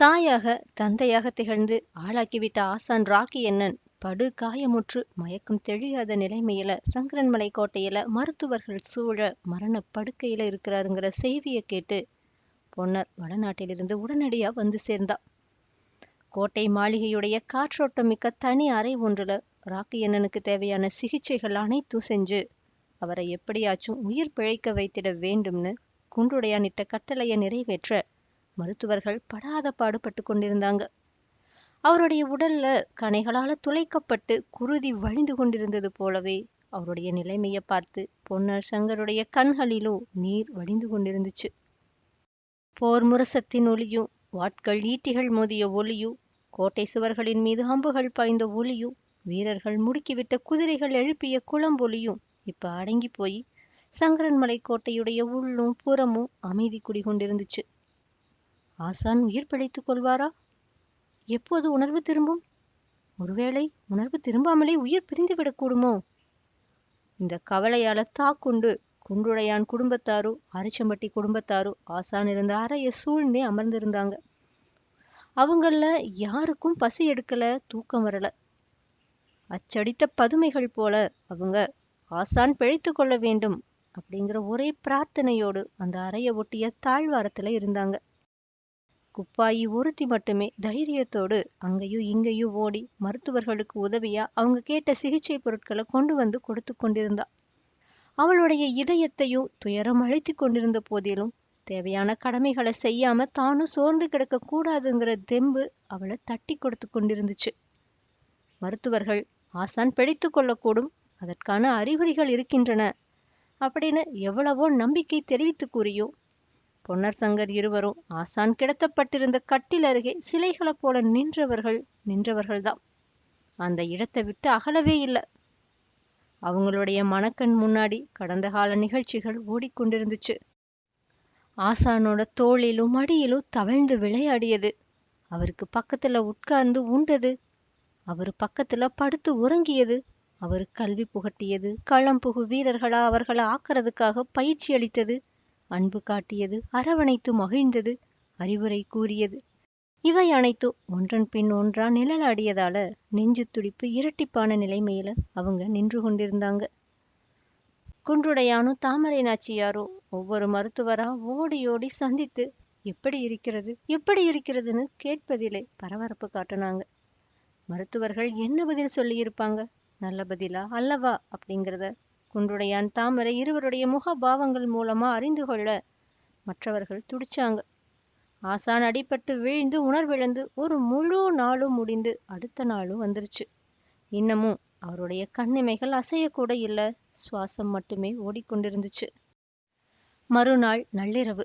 தாயாக தந்தையாக திகழ்ந்து ஆளாக்கிவிட்ட ஆசான் ராக்கி அண்ணன் படு காயமுற்று மயக்கம் தெளியாத நிலைமையில சங்கரன்மலை கோட்டையில மருத்துவர்கள் சூழ மரண படுக்கையில இருக்கிறாருங்கிற செய்தியை கேட்டு பொன்னர் வடநாட்டிலிருந்து உடனடியா வந்து சேர்ந்தா. கோட்டை மாளிகையுடைய காற்றோட்டம் மிக்க தனி அறை ஒன்றுல ராக்கி அண்ணனுக்கு தேவையான சிகிச்சைகள் அனைத்தும் செஞ்சு அவரை எப்படியாச்சும் உயிர் பிழைக்க வைத்திட வேண்டும்னு குன்றுடையானிட்ட கட்டளையை நிறைவேற்ற மருத்துவர்கள் படாத பாடுபட்டு கொண்டிருந்தாங்க. அவருடைய உடல்ல கணைகளால துளைக்கப்பட்டு குருதி வழிந்து கொண்டிருந்தது போலவே அவருடைய நிலைமையை பார்த்து பொன்னர் சங்கருடைய கண்களிலும் நீர் வழிந்து கொண்டிருந்துச்சு. போர் முரசத்தின் ஒளியும் வாட்கள் ஈட்டிகள் மோதிய ஒளியும் கோட்டை சுவர்களின் மீது அம்புகள் பாய்ந்த ஒளியும் வீரர்கள் முடுக்கிவிட்ட குதிரைகள் எழுப்பிய குளம்பொலியும் இப்ப அடங்கி போய் சங்கரன்மலை கோட்டையுடைய உள்ளும் புறமும் அமைதி குடிகொண்டிருந்துச்சு. ஆசான் உயிர் பிழைத்துக் கொள்வாரா? எப்போது உணர்வு திரும்பும்? ஒருவேளை உணர்வு திரும்பாமலே உயிர் பிரிந்துவிடக் கூடுமோ இந்த கவலையால தாக்குண்டு குன்றுடையான் குடும்பத்தாரோ அரிச்சம்பட்டி குடும்பத்தாரோ ஆசான் இருந்த அறைய சூழ்ந்தே அமர்ந்திருந்தாங்க. அவங்கள யாருக்கும் பசி எடுக்கல தூக்கம் வரல. அச்சடித்த பதுமைகள் போல அவங்க ஆசான் பிழைத்து கொள்ள வேண்டும் அப்படிங்கிற ஒரே பிரார்த்தனையோடு அந்த அறைய ஒட்டிய தாழ்வாரத்துல இருந்தாங்க. குப்பாயி ஒருத்தி மட்டுமே தைரியத்தோடு அங்கேயும் இங்கேயும் ஓடி மருத்துவர்களுக்கு உதவியா அவங்க கேட்ட சிகிச்சை பொருட்களை கொண்டு வந்து கொடுத்து கொண்டிருந்தா. அவளுடைய இதயத்தையும் துயரம் அழைத்து கொண்டிருந்த போதிலும் தேவையான கடமைகளை செய்யாம தானும் சோர்ந்து கிடக்க கூடாதுங்கிற தெம்பு அவளை தட்டி கொடுத்து கொண்டிருந்துச்சு. மருத்துவர்கள் ஆசான் பிழைத்து கொள்ளக்கூடும் அதற்கான அறிகுறிகள் இருக்கின்றன அப்படின்னு எவ்வளவோ நம்பிக்கை தெரிவித்து கூறியும் பொன்னர் சங்கர் இருவரும் ஆசான் கிடத்தப்பட்டிருந்த கட்டில் அருகே சிலைகளைப் போல நின்றவர்கள் நின்றவர்கள்தான். அந்த இடத்தை விட்டு அகலவே இல்லை. அவங்களுடைய மனக்கண் முன்னாடி கடந்த கால நிகழ்ச்சிகள் ஓடிக்கொண்டிருந்துச்சு. ஆசானோட தோளிலும் மடியிலும் தவழ்ந்து விளையாடியது. அவருக்கு பக்கத்துல உட்கார்ந்து உண்டது. அவர் பக்கத்துல படுத்து உறங்கியது. அவர் கல்வி புகட்டியது களம்புகு வீரர்களா அவர்களை ஆக்குறதுக்காக பயிற்சி அளித்தது. அன்பு காட்டியது அரவணைத்து மகிழ்ந்தது அறிவுரை கூறியது. இவை அனைத்தும் ஒன்றன் பின் ஒன்றா நிழலாடியதால நெஞ்சு துடிப்பு இரட்டிப்பான நிலைமையில அவங்க நின்று கொண்டிருந்தாங்க. குன்றுடையானும் தாமரை நாச்சியாரும் ஒவ்வொரு மருத்துவரா ஓடி ஓடி சந்தித்து எப்படி இருக்கிறது? எப்படி இருக்கிறதுன்னு கேட்பதிலே பரபரப்பு காட்டினாங்க. மருத்துவர்கள் என்ன பதில் சொல்லியிருப்பாங்க? நல்ல பதிலா அல்லவா? அப்படிங்கிறத குன்றுடையான் தாமரை இருவருடைய முகபாவங்கள் மூலமா அறிந்து கொள்ள மற்றவர்கள் துடிச்சாங்க. ஆசான் அடிபட்டு வீழ்ந்து உணர்விழந்து ஒரு முழு நாளும் முடிந்து அடுத்த நாளும் வந்துருச்சு. இன்னமும் அவருடைய கண்ணிமைகள் அசையக்கூட இல்லை. சுவாசம் மட்டுமே ஓடிக்கொண்டிருந்துச்சு. மறுநாள் நள்ளிரவு.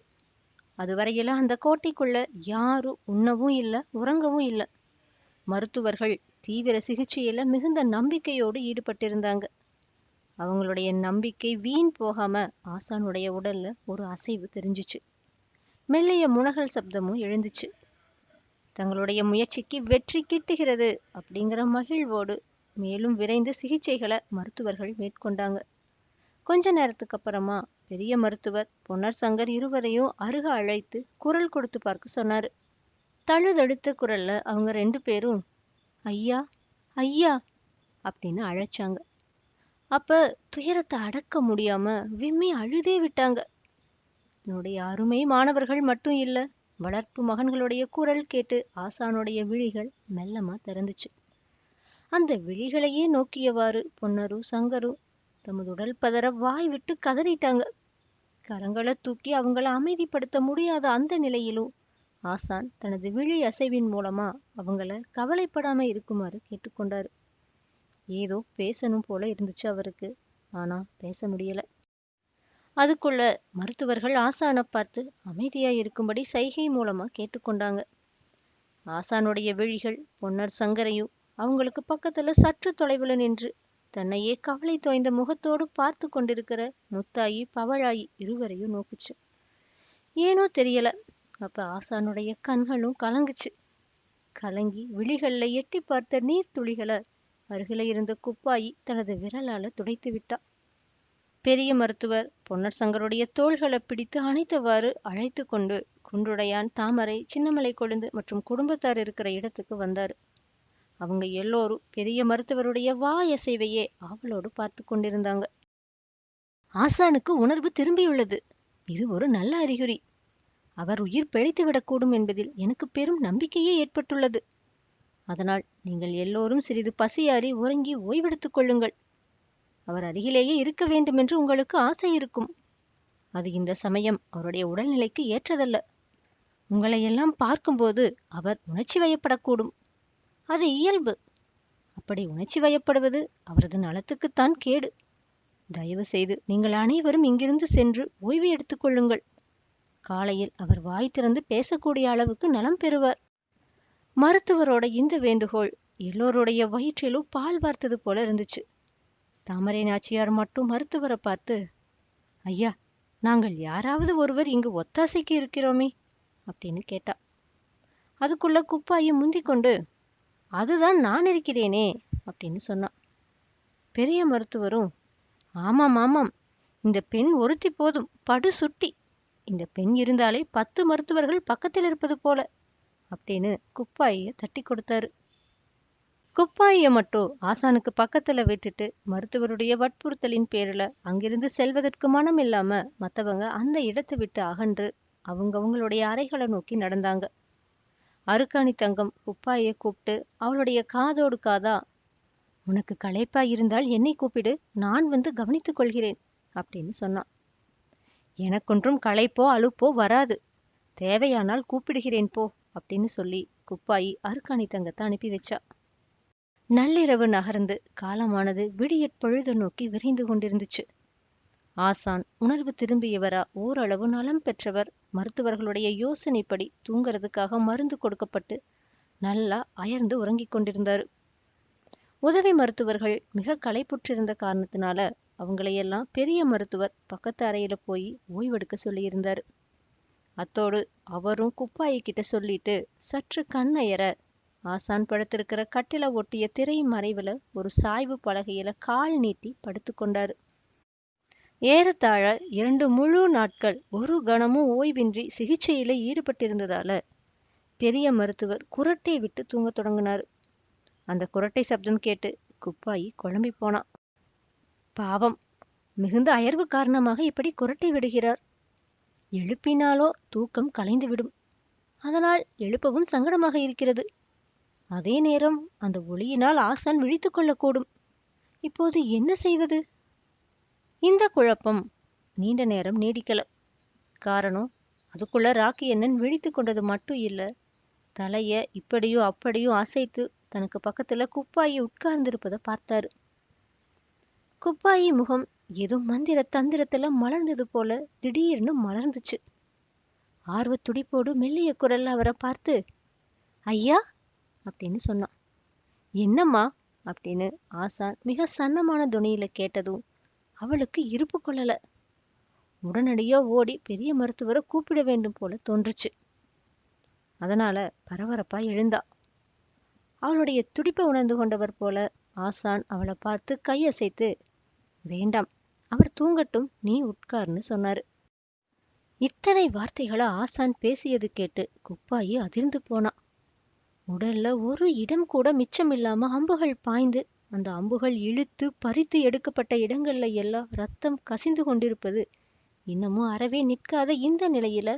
அதுவரையில அந்த கோட்டைக்குள்ள யாரும் உண்ணவும் இல்லை உறங்கவும் இல்லை. மருத்துவர்கள் தீவிர சிகிச்சையில மிகுந்த நம்பிக்கையோடு ஈடுபட்டிருந்தாங்க. அவங்களுடைய நம்பிக்கை வீண் போகாம ஆசானுடைய உடல்ல ஒரு அசைவு தெரிஞ்சுச்சு. மெல்லிய முனகல் சப்தமும் எழுந்துச்சு. தங்களுடைய முயற்சிக்கு வெற்றி கிட்டுகிறது அப்படிங்கிற மகிழ்வோடு மேலும் விரைந்து சிகிச்சைகளை மருத்துவர்கள் மேற்கொண்டாங்க. கொஞ்ச நேரத்துக்கு அப்புறமா பெரிய மருத்துவர் பொன்னர் சங்கர் இருவரையும் அருக அழைத்து குரல் கொடுத்து பார்க்க சொன்னாரு. தழுதழுத்த குரல்ல அவங்க ரெண்டு பேரும் ஐயா ஐயா அப்படின்னு அழைச்சாங்க. அப்ப துயரத்தை அடக்க முடியாம விம்மி அழுதே விட்டாங்க. என்னுடைய அருமை மாணவர்கள் மட்டும் இல்ல வளர்ப்பு மகன்களுடைய குரல் கேட்டு ஆசானுடைய விழிகள் மெல்லமா திறந்துச்சு. அந்த விழிகளையே நோக்கியவாறு பொன்னரும் சங்கரும் தமது உடல் பதற வாய் விட்டு கதறிட்டாங்க. கரங்களை தூக்கி அவங்கள அமைதிப்படுத்த முடியாத அந்த நிலையிலும் ஆசான் தனது விழி அசைவின் மூலமா அவங்கள கவலைப்படாம இருக்குமாறு கேட்டுக்கொண்டாரு. ஏதோ பேசணும் போல இருந்துச்சு அவருக்கு. ஆனா பேச முடியல. அதுக்குள்ள மருத்துவர்கள் ஆசானை பார்த்து அமைதியா இருக்கும்படி சைகை மூலமா கேட்டுக்கொண்டாங்க ஆசானுடைய விழிகள் பொன்னர் சங்கரையும் அவங்களுக்கு பக்கத்துல சற்று தொலைவுல நின்று தன்னையே கவலை தோய்ந்த முகத்தோடு பார்த்து கொண்டிருக்கிற முத்தாயி பவழாயி இருவரையும் நோக்குச்சு. ஏனோ தெரியல அப்ப ஆசானுடைய கண்களும் கலங்குச்சு. கலங்கி விழிகள்ல எட்டி பார்த்த நீர்த்துளிகளை அருகில இருந்த குப்பாயி தனது விரலால துடைத்து விட்டா பெரிய மருத்துவர் பொன்னர் சங்கருடைய தோள்களை பிடித்து அணைத்தவாறு அழைத்து கொண்டு குன்றுடையான் தாமரை சின்னமலை கொழுந்து மற்றும் குடும்பத்தார் இருக்கிற இடத்துக்கு வந்தாரு. அவங்க எல்லோரும் பெரிய மருத்துவருடைய வாயசைவையே ஆவலோடு பார்த்து கொண்டிருந்தாங்க. ஆசானுக்கு உணர்வு திரும்பியுள்ளது. இது ஒரு நல்ல அறிகுறி. அவர் உயிர் பிழைத்துவிடக்கூடும் என்பதில் எனக்கு பெரும் நம்பிக்கையே ஏற்பட்டுள்ளது. அதனால் நீங்கள் எல்லோரும் சிறிது பசியாறி உறங்கி ஓய்வெடுத்துக் கொள்ளுங்கள். அவர் அருகிலேயே இருக்க வேண்டுமென்று உங்களுக்கு ஆசை இருக்கும். அது இந்த சமயம் அவருடைய உடல்நிலைக்கு ஏற்றதல்ல. உங்களையெல்லாம் பார்க்கும்போது அவர் உணர்ச்சி வயப்படக்கூடும். அது இயல்பு. அப்படி உணர்ச்சி வயப்படுவது அவரது நலத்துக்குத்தான் கேடு. தயவு செய்து நீங்கள் அனைவரும் இங்கிருந்து சென்று ஓய்வு எடுத்துக்கொள்ளுங்கள் காலையில் அவர் வாய் திறந்து பேசக்கூடிய அளவுக்கு நலம் பெறுவார். மருத்துவரோட இந்த வேண்டுகோள் எல்லோருடைய வயிற்றிலும் பால் வார்த்தது போல இருந்துச்சு. தாமரை நாச்சியார் மட்டும் மருத்துவரை பார்த்து ஐயா நாங்கள் யாராவது ஒருவர் இங்கு ஒத்தாசைக்கு இருக்கிறோமே அப்படின்னு கேட்டா. அதுக்குள்ள குப்பாயை முந்தி கொண்டு அதுதான் நான் இருக்கிறேனே அப்படின்னு சொன்னான் பெரிய மருத்துவரும் ஆமாம் ஆமாம் இந்த பெண் ஒருத்தி போதும் படு சுட்டி. இந்த பெண் இருந்தாலே பத்து மருத்துவர்கள் பக்கத்தில் இருப்பது போல. அப்படின்னு குப்பாயிய தட்டி கொடுத்தாரு. குப்பாயிய மட்டும் ஆசானுக்கு பக்கத்துல விட்டுட்டு மருத்துவருடைய வற்புறுத்தலின் பேர்ல அங்கிருந்து செல்வதற்கு மனம் இல்லாம மத்தவங்க அந்த இடத்தை விட்டு அகன்று அவங்கவங்களுடைய அறைகளை நோக்கி நடந்தாங்க. அருக்காணி தங்கம் குப்பாயை கூப்பிட்டு அவளுடைய காதோடு காதா உனக்கு களைப்பா இருந்தால் என்னை கூப்பிடு நான் வந்து கவனித்துக் கொள்கிறேன் அப்படின்னு சொன்னான். எனக்கொன்றும் களைப்போ அலுப்போ வராது. தேவையானால் கூப்பிடுகிறேன் போ. அப்படின்னு சொல்லி குப்பாயி அருக்காணி தங்கத்தை அனுப்பி வச்சா. நள்ளிரவு நகர்ந்து காலமானது விடியற் பொழுது நோக்கி விரைந்து கொண்டிருந்துச்சு. ஆசான் உணர்வு திரும்பியவரா ஓரளவு நலம் பெற்றவர் மருத்துவர்களுடைய யோசனைப்படி தூங்கறதுக்காக மருந்து கொடுக்கப்பட்டு நல்லா அயர்ந்து உறங்கிக் கொண்டிருந்தாரு. உதவி மருத்துவர்கள் மிக களைப்புற்றிருந்த காரணத்தினால அவங்களையெல்லாம் பெரிய மருத்துவர் பக்கத்து அறையில போய் ஓய்வெடுக்க சொல்லியிருந்தாரு. அத்தோடு அவரும் குப்பாயி கிட்ட சொல்லிட்டு சற்று கண்ணயர ஆசான் படுத்திருக்கிற கட்டில ஒட்டிய திரை மறைவுல ஒரு சாய்வு பலகையில கால் நீட்டி படுத்துக்கொண்டாரு ஏறத்தாழ இரண்டு முழு நாட்கள் ஒரு கணமும் ஓய்வின்றி சிகிச்சையில ஈடுபட்டிருந்ததால பெரிய மருத்துவர் குரட்டை விட்டு தூங்கத் தொடங்கினார். அந்த குரட்டை சப்தம் கேட்டு குப்பாயி குழம்பி போனான் பாவம் மிகுந்த அயர்வு காரணமாக இப்படி குரட்டை விடுகிறார். எழுப்பினாலோ தூக்கம் கலைந்துவிடும். அதனால் எழுப்பவும் சங்கடமாக இருக்கிறது. அதே நேரம் அந்த ஒளியினால் ஆசான் விழித்து கொள்ளக்கூடும். இப்போது என்ன செய்வது? இந்த குழப்பம் நீண்ட நேரம் நீடிக்கல காரணம் அதுக்குள்ள ராக்கி அண்ணன் விழித்து கொண்டது மட்டும் இல்ல. தலைய இப்படியோ அப்படியோ அசைத்து தனக்கு பக்கத்துல குப்பாயி உட்கார்ந்திருப்பதை பார்த்தாரு. குப்பாயி முகம் ஏதோ மந்திர தந்திரத்துல மலர்ந்தது போல திடீர்னு மலர்ந்துச்சு. ஆர்வத் துடிப்போடு மெல்லிய குரல்ல அவரை பார்த்து ஐயா அப்படின்னு சொன்னான். என்னம்மா அப்படின்னு ஆசான் மிக சன்னமான துணியில கேட்டதும் அவளுக்கு இருப்பு கொள்ளல. உடனடியா ஓடி பெரிய மருத்துவரை கூப்பிட வேண்டும் போல தோன்றுச்சு. அதனால பரபரப்பா எழுந்தா. அவளுடைய துடிப்பை உணர்ந்து கொண்டவர் போல ஆசான் அவளை பார்த்து கையசைத்து வேண்டாம் அவர் தூங்கட்டும் நீ உட்கார்னு சொன்னாரு. இத்தனை வார்த்தைகளை ஆசான் பேசியது கேட்டு குப்பாயி அதிர்ந்து போனா. உடல்ல ஒரு இடம் கூட மிச்சமில்லாம அம்புகள் பாய்ந்து அந்த அம்புகள் இழுத்து பறித்து எடுக்கப்பட்ட இடங்கள்ல எல்லாம் ரத்தம் கசிந்து கொண்டிருப்பது இன்னமும் அறவே நிற்காத இந்த நிலையில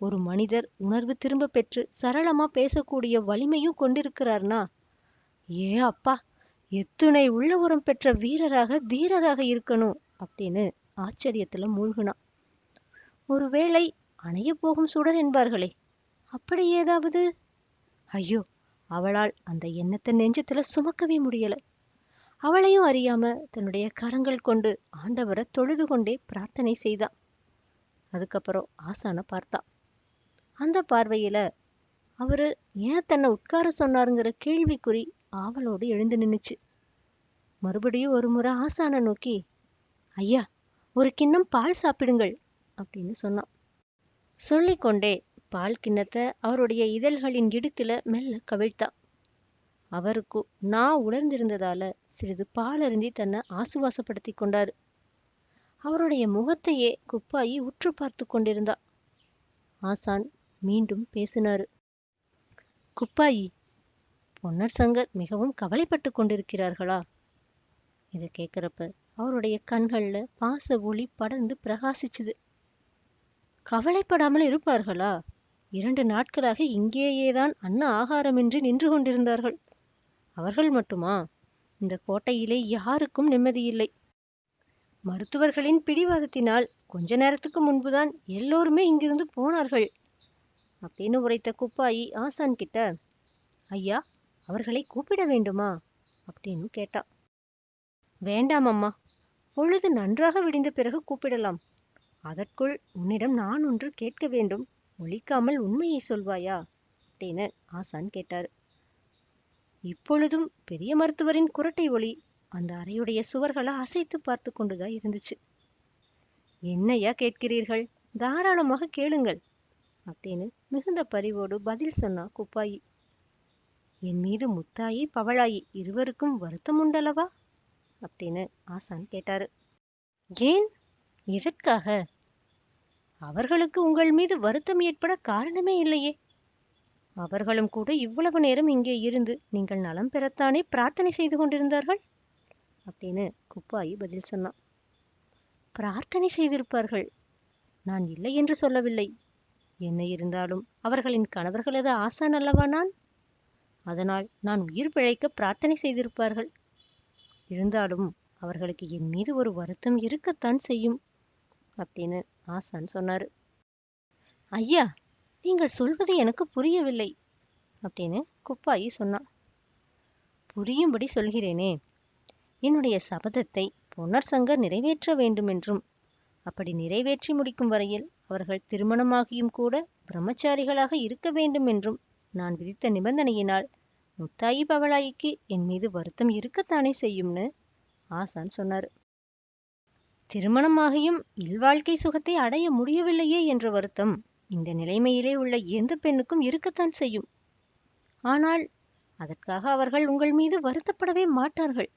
ஒரு மனிதர் உணர்வு திரும்ப பெற்று சரளமா பேசக்கூடிய வலிமையும் கொண்டிருக்கிறார்னா? ஏ அப்பா எத்துணை உள்ள உரம் பெற்ற வீரராக தீரராக இருக்கணும். அப்படின்னு ஆச்சரியத்துல மூழ்கினான் ஒருவேளை அணைய போகும் சுடர் என்பார்களே அப்படி ஏதாவது? ஐயோ அவளால் அந்த எண்ணத்தை நெஞ்சத்துல சுமக்கவே முடியல. அவளையும் அறியாம தன்னுடைய கரங்கள் கொண்டு ஆண்டவரை தொழுது கொண்டே பிரார்த்தனை செய்தான் அதுக்கப்புறம் ஆசான பார்த்தா. அந்த பார்வையில அவரு ஏன் தன்னை உட்கார சொன்னாருங்கிற கேள்விக்குறி ஆவலோடு எழுந்து நின்னுச்சு. மறுபடியும் ஒரு முறை ஆசான நோக்கி ஐயா ஒரு கிண்ணம் பால் சாப்பிடுங்கள் அப்படின்னு சொன்னான். சொல்லிக்கொண்டே பால் கிண்ணத்தை அவருடைய இதழ்களின் இடுக்குல மெல்ல கவிழ்த்தா அவருக்கு நான் உணர்ந்திருந்ததால சிறிது பால் அருந்தி தன்னை ஆசுவாசப்படுத்தி கொண்டாரு. அவருடைய முகத்தையே குப்பாயி உற்று பார்த்து கொண்டிருந்தா ஆசான் மீண்டும் பேசினாரு. குப்பாயி பொன்னர் சங்கர் மிகவும் கவலைப்பட்டு கொண்டிருக்கிறார்களா? இதை கேட்குறப்ப அவருடைய கண்கள்ல பாச ஒளி படர்ந்து பிரகாசிச்சுது. கவலைப்படாமல் இருப்பார்களா? இரண்டு நாட்களாக இங்கேயேதான் அன்ன ஆகாரமின்றி நின்று கொண்டிருந்தார்கள். அவர்கள் மட்டுமா? இந்த கோட்டையிலே யாருக்கும் நிம்மதியில்லை மருத்துவர்களின் பிடிவாதத்தினால் கொஞ்ச நேரத்துக்கு முன்புதான் எல்லோருமே இங்கிருந்து போனார்கள். அப்படின்னு உரைத்த குப்பாயி ஆசான் கிட்ட ஐயா அவர்களை கூப்பிட வேண்டுமா? அப்படின்னு கேட்டா வேண்டாம் அம்மா. பொழுது நன்றாக விடிந்த பிறகு கூப்பிடலாம். அதற்குள் உன்னிடம் நான் ஒன்று கேட்க வேண்டும். ஒழிக்காமல் உண்மையை சொல்வாயா? அப்படின்னு ஆசான் கேட்டாரு. இப்பொழுதும் பெரிய மருத்துவரின் குரட்டை ஒளி அந்த அறையுடைய சுவர்களை அசைத்து பார்த்து கொண்டுதான் இருந்துச்சு. என்னையா கேட்கிறீர்கள்? தாராளமாக கேளுங்கள் அப்படின்னு மிகுந்த பரிவோடு பதில் சொன்னா குப்பாயி. என் மீது முத்தாயி பவளாயி இருவருக்கும் வருத்தம் உண்டல்லவா? அப்படின்னு ஆசான் கேட்டாரு. ஏன்? எதற்காக? அவர்களுக்கு உங்கள் மீது வருத்தம் ஏற்பட காரணமே இல்லையே. அவர்களும் கூட இவ்வளவு நேரம் இங்கே இருந்து நீங்கள் நலம் பெறத்தானே பிரார்த்தனை செய்து கொண்டிருந்தார்கள்? அப்படின்னு குப்பாயி பதில் சொன்னான். பிரார்த்தனை செய்திருப்பார்கள். நான் இல்லை என்று சொல்லவில்லை. என்ன இருந்தாலும் அவர்களின் கணவர்களது ஆசான் அல்லவா நான்? அதனால் நான் உயிர் பிழைக்க பிரார்த்தனை செய்திருப்பார்கள். இருந்தாலும் அவர்களுக்கு என் மீது ஒரு வருத்தம் இருக்கத்தான் செய்யும் அப்படின்னு ஆசான் சொன்னாரு. ஐயா நீங்கள் சொல்வது எனக்கு புரியவில்லை அப்படின்னு குப்பாயி சொன்னான் புரியும்படி சொல்கிறேனே என்னுடைய சபதத்தை பொன்னர் சங்கர் நிறைவேற்ற வேண்டுமென்றும் அப்படி நிறைவேற்றி முடிக்கும் வரையில் அவர்கள் திருமணமாகியும் கூட பிரம்மச்சாரிகளாக இருக்க வேண்டும் என்றும் நான் விதித்த நிபந்தனையினால் முத்தாயி பவளாயிக்கு என் மீது வருத்தம் இருக்கத்தானே செய்யும்னு? ஆசான் சொன்னார். திருமணமாகியும் இல்வாழ்க்கை சுகத்தை அடைய முடியவில்லையே என்ற வருத்தம் இந்த நிலைமையிலே உள்ள எந்த பெண்ணுக்கும் இருக்கத்தான் செய்யும். ஆனால் அதற்காக அவர்கள் உங்கள் மீது வருத்தப்படவே மாட்டார்கள்.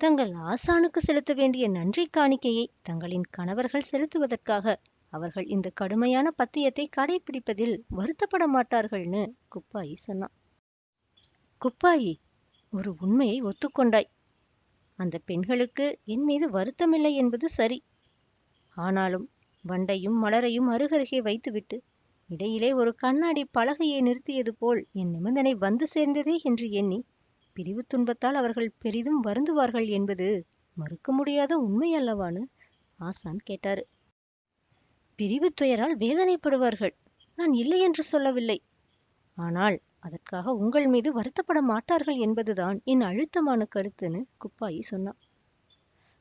தங்கள் ஆசானுக்கு செலுத்த வேண்டிய நன்றி காணிக்கையை தங்களின் கணவர்கள் செலுத்துவதற்காக அவர்கள் இந்த கடுமையான பத்தியத்தை கடைபிடிப்பதில் வருத்தப்பட மாட்டார்கள்னு குப்பாயி சொன்னான். குப்பாயி ஒரு உண்மையை ஒத்துக்கொண்டாய். அந்த பெண்களுக்கு என் மீது வருத்தமில்லை என்பது சரி. ஆனாலும் வண்டையும் மலரையும் அருகருகே வைத்துவிட்டு இடையிலே ஒரு கண்ணாடி பலகையை நிறுத்தியது போல் என் நிபந்தனை வந்து சேர்ந்ததே என்று எண்ணி பிரிவு துன்பத்தால் அவர்கள் பெரிதும் வருந்துவார்கள் என்பது மறுக்க முடியாத உண்மை அல்லவான்னு ஆசான் கேட்டாரு. பிரிவு துயரால் வேதனைப்படுவார்கள். நான் இல்லை என்று சொல்லவில்லை. ஆனால் அதற்காக உங்கள் மீது வருத்தப்பட மாட்டார்கள் என்பதுதான் என் அழுத்தமான கருத்துன்னு குப்பாயி சொன்னான்.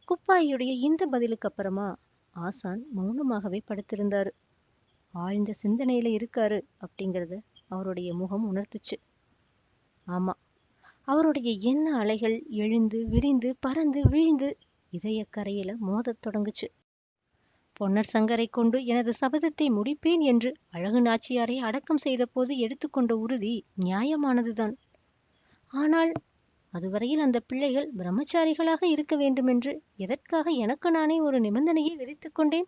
குப்பாயியுடைய இந்த பதிலுக்கு அப்புறமா ஆசான் மௌனமாகவே படுத்திருந்தாரு. ஆழ்ந்த சிந்தனையில இருக்காரு அப்படிங்கறத அவருடைய முகம் உணர்த்துச்சு. ஆமா அவருடைய எண்ண அலைகள் எழுந்து விரிந்து பறந்து வீழ்ந்து இதய கரையில மோதத் தொடங்குச்சு. பொன்னர் சங்கரை கொண்டு எனது சபதத்தை முடிப்பேன் என்று அழகு நாச்சியாரை அடக்கம் செய்தபோது எடுத்துக்கொண்ட உறுதி நியாயமானதுதான். ஆனால் அதுவரையில் அந்த பிள்ளைகள் பிரம்மச்சாரிகளாக இருக்க வேண்டுமென்று எதற்காக எனக்கு நானே ஒரு நிபந்தனையை விதித்துக் கொண்டேன்?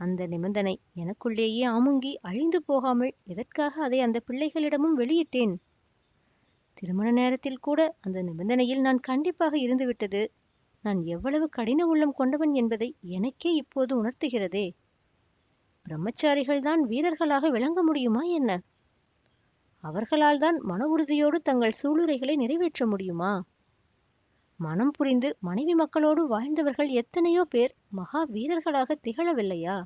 அந்த நிபந்தனை எனக்குள்ளேயே அமுங்கி அழிந்து போகாமல் எதற்காக அதை அந்த பிள்ளைகளிடமும் வெளியிட்டேன்? திருமண நேரத்தில் கூட அந்த நிபந்தனையில் நான் கண்டிப்பாக இருந்துவிட்டது. நான் எவ்வளவு கடின உள்ளம் கொண்டவன் என்பதை எனக்கே இப்போது உணர்த்துகிறதே. பிரம்மச்சாரிகள் தான் வீரர்களாக விளங்க முடியுமா என்ன? அவர்களால் தான் மன உறுதியோடு தங்கள் சூளுரைகளை நிறைவேற்ற முடியுமா? மனம் புரிந்து மனைவி மக்களோடு வாழ்ந்தவர்கள் எத்தனையோ பேர் மகா வீரர்களாக திகழவில்லையா?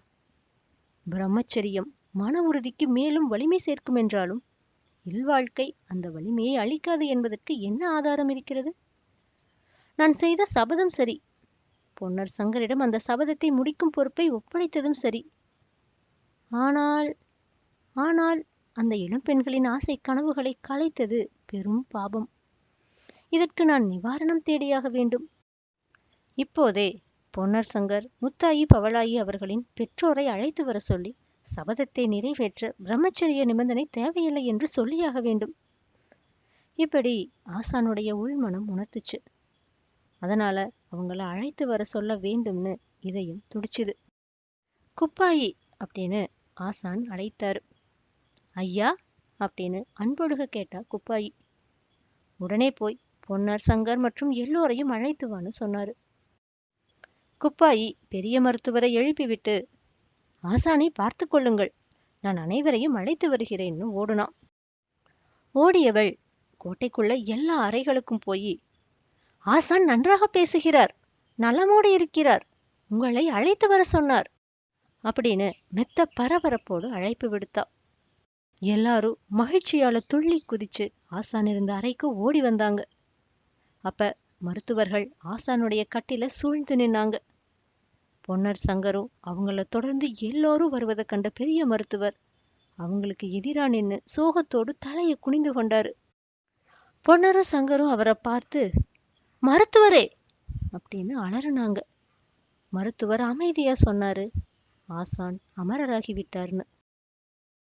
பிரம்மச்சரியம் மன உறுதிக்கு மேலும் வலிமை சேர்க்கும் என்றாலும் இல்வாழ்க்கை அந்த வலிமையை அளிக்காது என்பதற்கு என்ன ஆதாரம் இருக்கிறது? நான் செய்த சபதம் சரி. பொன்னர் சங்கரிடம் அந்த சபதத்தை முடிக்கும் பொறுப்பை ஒப்படைத்ததும் சரி. ஆனால் ஆனால் அந்த இளம்பெண்களின் ஆசை கனவுகளை கலைத்தது பெரும் பாபம். இதற்கு நான் நிவாரணம் தேடியாக வேண்டும். இப்போதே பொன்னர் சங்கர் முத்தாயி பவளாயி அவர்களின் பெற்றோரை அழைத்து வர சொல்லி சபதத்தை நிறைவேற்ற பிரம்மச்சரிய நிபந்தனை தேவையில்லை என்று சொல்லியாக வேண்டும். இப்படி ஆசானுடைய உள்மனம் உணர்த்துச்சு. அதனால அவங்கள அழைத்து வர சொல்ல வேண்டும்னு இதயம் துடிச்சுது. குப்பாயி! அப்படின்னு ஆசான் அழைத்தாரு. ஐயா! அப்படின்னு அன்பொழுக கேட்டா குப்பாயி. உடனே போய் பொன்னர் சங்கர் மற்றும் எல்லோரையும் அழைத்து வான்னு சொன்னாரு. குப்பாயி பெரிய மருத்துவரை எழுப்பிவிட்டு ஆசானை பார்த்து கொள்ளுங்கள். நான் அனைவரையும் அழைத்து வருகிறேன்னு ஓடுனான். ஓடியவள் கோட்டைக்குள்ள எல்லா அறைகளுக்கும் போய் ஆசான் நன்றாக பேசுகிறார். நலமோடு இருக்கிறார். உங்களை அழைத்து வர சொன்னார். அப்படின்னு மெத்த பரபரப்போடு அழைப்பு விடுத்தா எல்லாரும் மகிழ்ச்சியால துள்ளி குதிச்சு ஆசான் இருந்த அறைக்கு ஓடி வந்தாங்க. அப்ப மருத்துவர்கள் ஆசானுடைய கட்டில சூழ்ந்து நின்னாங்க. பொன்னர் சங்கரும் அவங்கள தொடர்ந்து எல்லோரும் வருவதை கண்ட பெரிய மருத்துவர் அவங்களுக்கு எதிரா நின்னு சோகத்தோடு தலையை குனிந்து கொண்டாரு. பொன்னரும் சங்கரும் அவரை பார்த்து மருத்துவரே அப்படின்னு அலறுனாங்க. மருத்துவர் அமைதியா சொன்னாரு. ஆசான் அமரராகி விட்டார்னு.